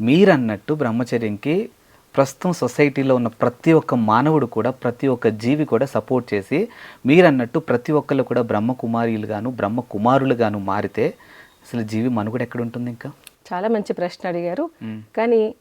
మీరన్నట్టు బ్రహ్మచర్యంకి ప్రస్తుతం సొసైటీలో ఉన్న ప్రతి ఒక్క మానవుడు కూడా ప్రతి ఒక్క జీవి కూడా సపోర్ట్ చేసి మీరన్నట్టు ప్రతి ఒక్కళ్ళు కూడా బ్రహ్మ కుమారీలుగాను బ్రహ్మ కుమారులుగాను మారితే అసలు జీవి మనుగడ ఎక్కడ ఉంటుంది ఇంకా? చాలా మంచి ప్రశ్న అడిగారు. కానీ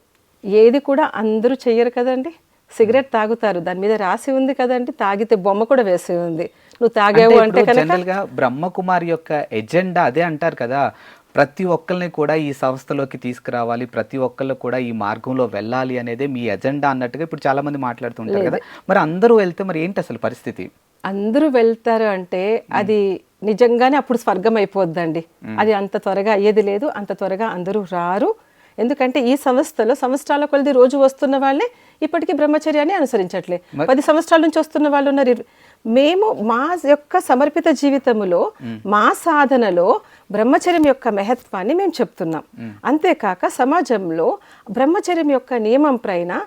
ఏది కూడా అందరూ చెయ్యరు కదండి. సిగరెట్ తాగుతారు. దాని మీద రాసి ఉంది కదండి. తాగితే బొమ్మ కూడా వేసి ఉంది. నువ్వు తాగావు అంటే కనుక బ్రహ్మకుమారి యొక్క ఎజెండా అదే అంటారు కదా. ప్రతి ఒక్కరిని కూడా ఈ సంస్థలోకి తీసుకురావాలి ప్రతి ఒక్కళ్ళు కూడా ఈ మార్గంలో వెళ్ళాలి అనేదే మీ ఎజెండా అన్నట్టుగా ఇప్పుడు చాలా మంది మాట్లాడుతుంటారు కదా. మరి అందరూ వెళ్తే మరి ఏంటి అసలు పరిస్థితి? అందరూ వెళ్తారు అంటే అది నిజంగానే అప్పుడు స్వర్గం అయిపోద్దండి. అది అంత త్వరగా అయ్యేది లేదు అంత త్వరగా అందరూ రారు. ఎందుకంటే ఈ సంస్థలో సంవత్సరాల కొలది రోజు వస్తున్న వాళ్ళే ఇప్పటికీ బ్రహ్మచర్యాన్ని అనుసరించట్లే. పది సంవత్సరాల నుంచి వస్తున్న వాళ్ళు ఉన్నారు మేము మా యొక్క సమర్పిత జీవితములో మా సాధనలో బ్రహ్మచర్యం యొక్క మహత్వాన్ని మేము చెప్తున్నాం. అంతేకాక సమాజంలో బ్రహ్మచర్యం యొక్క నియమం పైన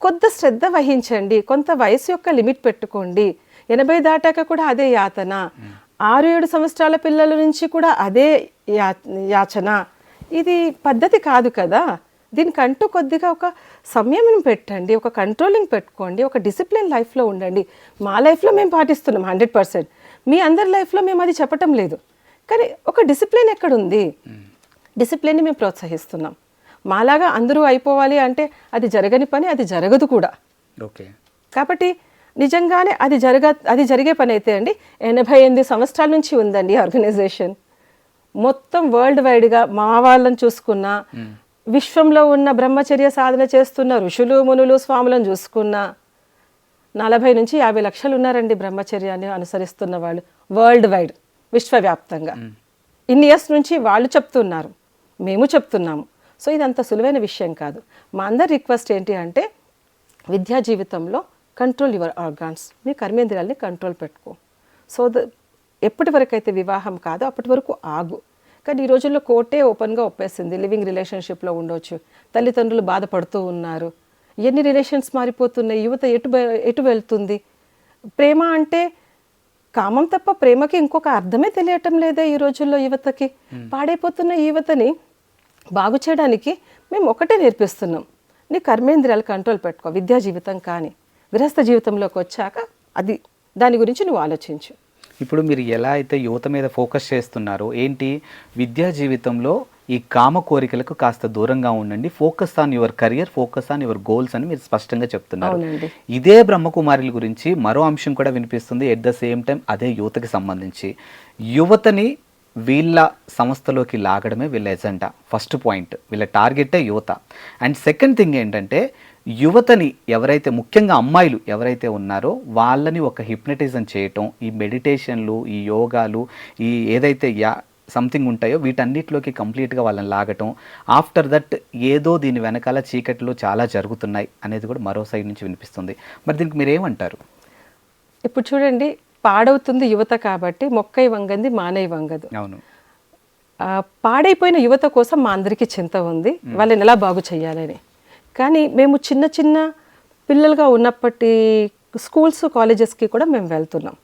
కొద్ది శ్రద్ధ వహించండి కొంత వయసు యొక్క లిమిట్ పెట్టుకోండి. ఎనభై దాటాక కూడా అదే యాతన. ఆరు ఏడు సంవత్సరాల పిల్లల నుంచి కూడా అదే యా యాచన. ఇది పద్ధతి కాదు కదా. దీనికంటూ కొద్దిగా ఒక సంయమనం పెట్టండి ఒక కంట్రోలింగ్ పెట్టుకోండి ఒక డిసిప్లిన్ లైఫ్లో ఉండండి. మా లైఫ్లో మేము పాటిస్తున్నాం హండ్రెడ్ పర్సెంట్ మీ అందరి లైఫ్లో మేము అది చెప్పటం లేదు. కానీ ఒక డిసిప్లిన్ ఎక్కడుంది? డిసిప్లిన్ని మేము ప్రోత్సహిస్తున్నాం. మాలాగా అందరూ అయిపోవాలి అంటే అది జరగని పని అది జరగదు కూడా. ఓకే. కాబట్టి నిజంగానే అది జరగ అది జరిగే పని అయితే అండి ఎనభై ఎనిమిది సంవత్సరాల నుంచి ఉందండి ఆర్గనైజేషన్ మొత్తం వరల్డ్ వైడ్గా మా వాళ్ళని చూసుకున్నా విశ్వంలో ఉన్న బ్రహ్మచర్య సాధన చేస్తున్న ఋషులు మునులు స్వాములను చూసుకున్నా నలభై నుంచి యాభై లక్షలు ఉన్నారండి బ్రహ్మచర్యాన్ని అనుసరిస్తున్న వాళ్ళు వరల్డ్ వైడ్ విశ్వవ్యాప్తంగా. ఇన్ని ఇయర్స్ నుంచి వాళ్ళు చెప్తున్నారు మేము చెప్తున్నాము. సో ఇది అంత సులువైన విషయం కాదు. మా అందరి రిక్వెస్ట్ ఏంటి అంటే విద్యా జీవితంలో కంట్రోల్ యువర్ ఆర్గాన్స్ మీ కర్మేంద్రియాల్ని కంట్రోల్ పెట్టుకో. సో ద ఎప్పటి వరకు అయితే వివాహం కాదో అప్పటి వరకు ఆగు. కానీ ఈ రోజుల్లో కోర్టే ఓపెన్గా ఒప్పేసింది. లివింగ్ రిలేషన్షిప్లో ఉండొచ్చు. తల్లిదండ్రులు బాధపడుతూ ఉన్నారు. ఎన్ని రిలేషన్స్ మారిపోతున్నాయి? యువత ఎటు ఎటు వెళ్తుంది? ప్రేమ అంటే కామం తప్ప ప్రేమకి ఇంకొక అర్థమే తెలియటం లేదే ఈ రోజుల్లో యువతకి. పాడైపోతున్న యువతని బాగు చేయడానికి మేము ఒకటే నేర్పిస్తున్నాం. నీ కర్మేంద్రియాలు కంట్రోల్ పెట్టుకో. విద్యా జీవితం కానీ గృహస్థ జీవితంలోకి వచ్చాక అది దాని గురించి నువ్వు ఆలోచించు. ఇప్పుడు మీరు ఎలా అయితే యువత మీద ఫోకస్ చేస్తున్నారో ఏంటి? విద్యా జీవితంలో ఈ కామ కోరికలకు కాస్త దూరంగా ఉండండి. Focus on your career focus on your goals అని మీరు స్పష్టంగా చెప్తున్నారు. ఇదే బ్రహ్మకుమారుల గురించి మరో అంశం కూడా వినిపిస్తుంది. ఎట్ ద సేమ్ టైం అదే యువతకి సంబంధించి. యువతని వీళ్ళ సంస్థలోకి లాగడమే వీళ్ళ ఎజెండా. ఫస్ట్ పాయింట్ వీళ్ళ టార్గెటే యువత. అండ్ సెకండ్ థింగ్ ఏంటంటే యువతని ఎవరైతే ముఖ్యంగా అమ్మాయిలు ఎవరైతే ఉన్నారో వాళ్ళని ఒక హిప్నటిజం చేయటం ఈ మెడిటేషన్లు ఈ యోగాలు ఈ ఏదైతే యా సంథింగ్ ఉంటాయో వీటన్నిటిలోకి కంప్లీట్గా వాళ్ళని లాగటం ఆఫ్టర్ దట్ ఏదో దీని వెనకాల చీకట్లో చాలా జరుగుతున్నాయి అనేది కూడా మరో సైడ్ నుంచి వినిపిస్తుంది. మరి దీనికి మీరు ఏమంటారు ఇప్పుడు చూడండి పాడవుతుంది యువత కాబట్టి మొక్కై వంగంది మానై వంగదు అవును. పాడైపోయిన యువత కోసం మా అందరికీ చింత ఉంది. వాళ్ళని ఎలా బాగు చేయాలని కానీ మేము చిన్న చిన్న పిల్లలుగా ఉన్నప్పటి స్కూల్స్ కాలేజెస్కి కూడా మేము వెళ్తున్నాం.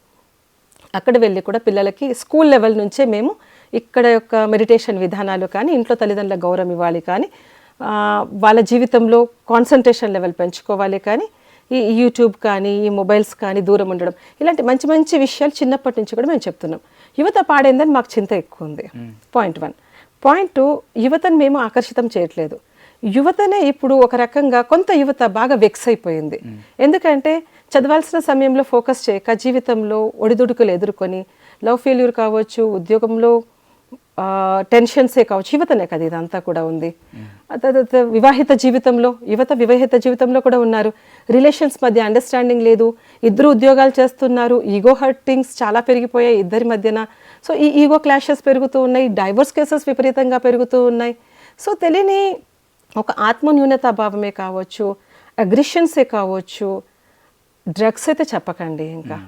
అక్కడ వెళ్ళి కూడా పిల్లలకి స్కూల్ లెవెల్ నుంచే మేము ఇక్కడ యొక్క మెడిటేషన్ విధానాలు కానీ ఇంట్లో తల్లిదండ్రుల గౌరవం ఇవ్వాలి కానీ వాళ్ళ జీవితంలో కాన్సన్ట్రేషన్ లెవెల్ పెంచుకోవాలి కానీ ఈ యూట్యూబ్ కానీ ఈ మొబైల్స్ కానీ దూరం ఉండడం. ఇలాంటి మంచి మంచి విషయాలు చిన్నప్పటి నుంచి కూడా మేము చెప్తున్నాం. యువత పాడైందని మాకు చింత ఎక్కువ ఉంది. Point one. పాయింట్ టూ యువతను మేము ఆకర్షితం చేయట్లేదు. యువతనే ఇప్పుడు ఒక రకంగా కొంత యువత బాగా వెక్స్ అయిపోయింది. ఎందుకంటే చదవాల్సిన సమయంలో ఫోకస్ చేయక జీవితంలో ఒడిదుడుకులు ఎదుర్కొని లవ్ ఫెయిల్యూర్ కావచ్చు ఉద్యోగంలో టెన్షన్సే కావచ్చు యువతనే కదా ఇదంతా కూడా ఉంది. తర్వాత వివాహిత జీవితంలో యువత వివాహిత జీవితంలో కూడా ఉన్నారు. రిలేషన్స్ మధ్య అండర్స్టాండింగ్ లేదు. ఇద్దరు ఉద్యోగాలు చేస్తున్నారు. ఈగో హర్టింగ్స్ చాలా పెరిగిపోయాయి ఇద్దరి మధ్యన. సో ఈ ఈగో క్లాషెస్ పెరుగుతూ ఉన్నాయి. డైవర్స్ కేసెస్ విపరీతంగా పెరుగుతూ ఉన్నాయి. సో తెలియని ఒక ఆత్మ న్యూనతాభావమే కావచ్చు అగ్రిషన్సే కావచ్చు డ్రగ్స్ అయితే చెప్పకండి ఇంకా.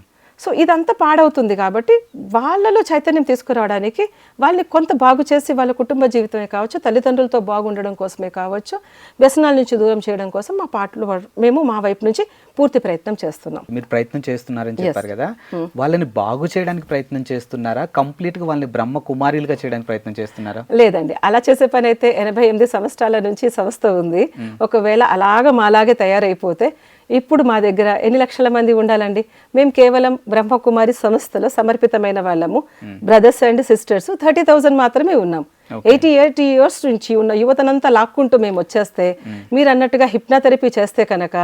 సో ఇదంతా పాడవుతుంది కాబట్టి వాళ్ళలో చైతన్యం తీసుకురావడానికి వాళ్ళని కొంత బాగు చేసి వాళ్ళ కుటుంబ జీవితమే కావచ్చు తల్లిదండ్రులతో బాగుండడం కోసమే కావచ్చు వ్యసనాల నుంచి దూరం చేయడం కోసం మా పాటలు మేము మా వైపు నుంచి పూర్తి ప్రయత్నం చేస్తున్నాం. మీరు ప్రయత్నం చేస్తున్నారని చెప్పారు కదా? వాళ్ళని బాగు చేయడానికి ప్రయత్నం చేస్తున్నారా? కంప్లీట్గా వాళ్ళని బ్రహ్మ కుమారిలుగా చేయడానికి ప్రయత్నం చేస్తున్నారా? లేదండి. అలా చేసే పని అయితే ఎనభై ఎనిమిది సంవత్సరాల నుంచి సంస్థ ఉంది. ఒకవేళ అలాగ మాలాగే తయారైపోతే ఇప్పుడు మా దగ్గర ఎన్ని లక్షల మంది ఉండాలండి? మేము కేవలం బ్రహ్మకుమారి సంస్థలో సమర్పితమైన వాళ్ళము. Brothers and sisters thirty thousand మాత్రమే ఉన్నాం. ఎయిటీ ఎయిటీ ఇయర్స్ నుంచి ఉన్న యువతనంతా లాక్కుంటూ మేము వచ్చేస్తే మీరు అన్నట్టుగా హిప్నోథెరపీ చేస్తే కనుక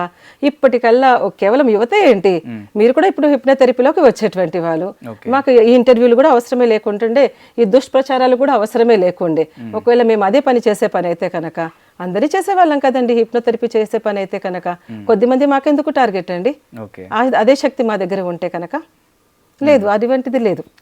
ఇప్పటికల్లా కేవలం యువతే ఏంటి? మీరు కూడా ఇప్పుడు హిప్నోథెరపీలోకి వచ్చేటువంటి వాళ్ళు. మాకు ఈ ఇంటర్వ్యూలు కూడా అవసరమే లేకుంటుండే ఈ దుష్ప్రచారాలు కూడా అవసరమే లేకుండే. ఒకవేళ మేము అదే పని చేసే పని అయితే కనుక అందరి చేసేవాళ్ళం కదండి. హిప్నోథెరపీ చేసే పని అయితే కనుక కొద్దిమంది మాకెందుకు టార్గెట్ అండి? అదే శక్తి మా దగ్గర ఉంటే కనుక లేదు అటువంటిది లేదు.